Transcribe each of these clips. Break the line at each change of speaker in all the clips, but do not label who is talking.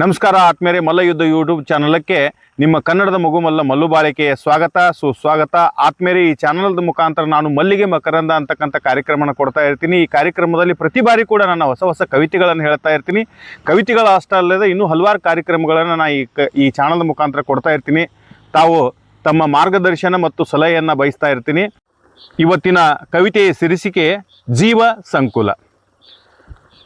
ನಮಸ್ಕಾರ ಆತ್ಮೇರೆ ಮಲ್ಲಯುದ್ಧ ಯೂಟ್ಯೂಬ್ ಚಾನಲಕ್ಕೆ ನಿಮ್ಮ ಕನ್ನಡದ ಮಗುಮಲ್ಲ ಮಲ್ಲು ಬಾಳಿಕೆಯ ಸ್ವಾಗತ, ಸುಸ್ವಾಗತ. ಆತ್ಮೇರೆ ಈ ಚಾನಲ್ದ ಮುಖಾಂತರ ನಾನು ಮಲ್ಲಿಗೆ ಮಕರಂದ ಅಂತಕ್ಕಂಥ ಕಾರ್ಯಕ್ರಮನ ಕೊಡ್ತಾ ಇರ್ತೀನಿ. ಈ ಕಾರ್ಯಕ್ರಮದಲ್ಲಿ ಪ್ರತಿ ಬಾರಿ ಕೂಡ ನಾನು ಹೊಸ ಹೊಸ ಕವಿತೆಗಳನ್ನು ಹೇಳ್ತಾ ಇರ್ತೀನಿ. ಕವಿತೆಗಳ ಅಷ್ಟೇ ಅಲ್ಲದೆ ಇನ್ನೂ ಹಲವಾರು ಕಾರ್ಯಕ್ರಮಗಳನ್ನು ನಾನು ಈ ಕ, ಈ ಚಾನಲ್ದ ಮುಖಾಂತರ ಕೊಡ್ತಾ ಇರ್ತೀನಿ. ತಾವು ತಮ್ಮ ಮಾರ್ಗದರ್ಶನ ಮತ್ತು ಸಲಹೆಯನ್ನು ಬಯಸ್ತಾ ಇರ್ತೀನಿ. ಇವತ್ತಿನ ಕವಿತೆಯ ಸಿರಿಸಿಕೆ ಜೀವ ಸಂಕುಲ.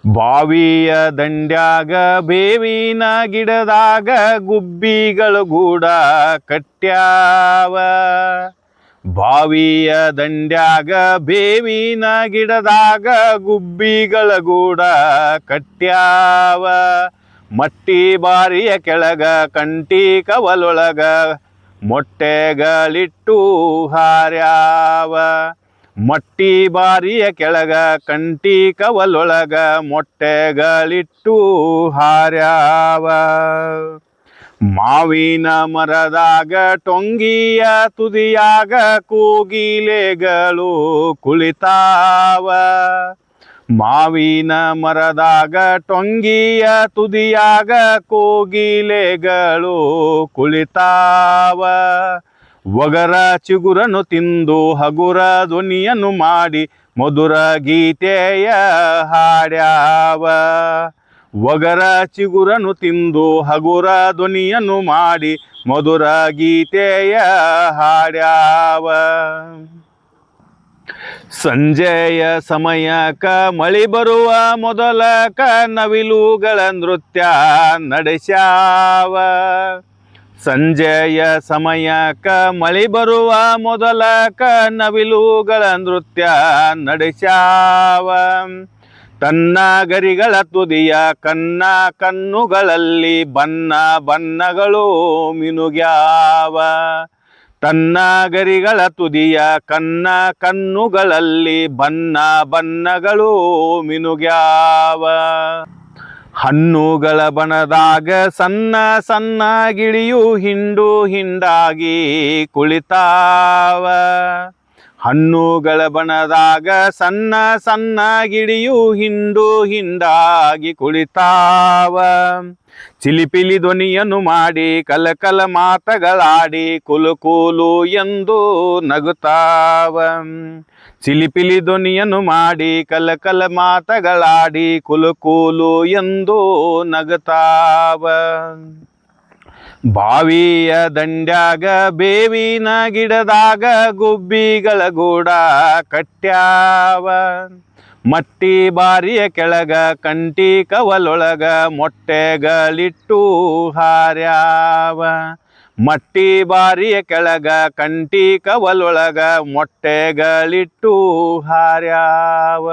ಬಾವಿಯ ದಂಡ್ಯಾಗ ಬೇವಿನ ಗಿಡದಾಗ ಗುಬ್ಬಿಗಳು ಗೂಡ ಕಟ್ಯಾವ ಬಾವಿಯ ದಂಡ್ಯಾಗ ಬೇವಿನ ಗಿಡದಾಗ ಗುಬ್ಬಿಗಳ ಗೂಡ ಕಟ್ಯಾವ ಮಟ್ಟಿ ಬಾರಿಯ ಕೆಳಗ ಕಂಟಿ ಕವಲೊಳಗ ಮೊಟ್ಟೆಗಳಿಟ್ಟು ಹಾರ್ಯಾವ. ಮಟ್ಟಿ ಬಾರಿಯ ಕೆಳಗ ಕಂಟಿ ಕವಲೊಳಗ ಮೊಟ್ಟೆಗಳಿಟ್ಟು ಹಾರ್ಯಾವ. ಮಾವಿನ ಮರದಾಗ ಟೊಂಗಿಯ ತುದಿಯಾಗ ಕೂಗಿಲೆಗಳು ಕುಳಿತಾವ. ಮಾವಿನ ಮರದಾಗ ಟೊಂಗಿಯ ತುದಿಯಾಗ ಕೂಗಿಲೆಗಳು ಕುಳಿತಾವ. ಒಗರ ಚಿಗುರನು ತಿಂದು ಹಗುರ ಧ್ವನಿಯನ್ನು ಮಾಡಿ ಮಧುರ ಗೀತೆಯ ಹಾಡ್ಯಾವ. ಒಗರ ಚಿಗುರನು ತಿಂದು ಹಗುರ ಧ್ವನಿಯನ್ನು ಮಾಡಿ ಮಧುರ ಗೀತೆಯ ಹಾಡ್ಯಾವ. ಸಂಜೆಯ ಸಮಯಕ ಮಳಿ ಬರುವ ಮೊದಲಕ ನವಿಲುಗಳ ನೃತ್ಯ ನಡೆಸ್ಯಾವ. ಸಂಜೆಯ ಸಮಯಕ ಮಳಿ ಬರುವ ಮೊದಲಕ ನವಿಲುಗಳ ನೃತ್ಯ ನಡೆಸಾವ ತನ್ನ ಗರಿಗಳ ತುದಿಯ ಕನ್ನ ಕಣ್ಣುಗಳಲ್ಲಿ ಬನ್ನ ಬಣ್ಣಗಳು ಮಿನುಗ್ಯಾವ. ತನ್ನ ಗರಿಗಳ ತುದಿಯ ಕನ್ನ ಕಣ್ಣುಗಳಲ್ಲಿ ಬನ್ನ ಬಣ್ಣಗಳು ಮಿನುಗ್ಯಾವ. ಹಣ್ಣುಗಳ ಬಣದಾಗ ಸಣ್ಣ ಸಣ್ಣ ಗಿಳಿಯು ಹಿಂಡು ಹಿಂಡಾಗಿ ಕುಳಿತಾವ. ಹಣ್ಣುಗಳ ಬಣದಾಗ ಸಣ್ಣ ಸಣ್ಣ ಗಿಳಿಯು ಹಿಂಡು ಹಿಂಡಾಗಿ ಕುಳಿತಾವ. ಚಿಲಿಪಿಲಿ ಧ್ವನಿಯನ್ನು ಮಾಡಿ ಕಲಕಲ ಮಾತಗಳಾಡಿ ಕುಲು ಕೂಲು ಎಂದು ನಗುತ್ತಾವ. ಚಿಲಿಪಿಲಿ ಧ್ವನಿಯನ್ನು ಮಾಡಿ ಕಲಕಲ ಮಾತಗಳಾಡಿ ಕುಲು ಕೂಲು ಎಂದು ನಗುತ್ತಾವ. ಬಾವಿಯ ದಂಡ್ಯಾಗ ಬೇವಿನ ಗಿಡದಾಗ ಗುಬ್ಬಿಗಳ ಗೂಡ ಕಟ್ಯಾವ ಮಟ್ಟಿ ಬಾರಿಯ ಕೆಳಗ ಕಂಟಿ ಕವಲೊಳಗ ಮೊಟ್ಟೆಗಳಿಟ್ಟು ಹಾರ್ಯಾವ. ಮಟ್ಟಿ ಬಾರಿಯ ಕೆಳಗ ಕಂಟಿ ಕವಲೊಳಗ ಮೊಟ್ಟೆಗಳಿಟ್ಟು ಹಾರ್ಯಾವ.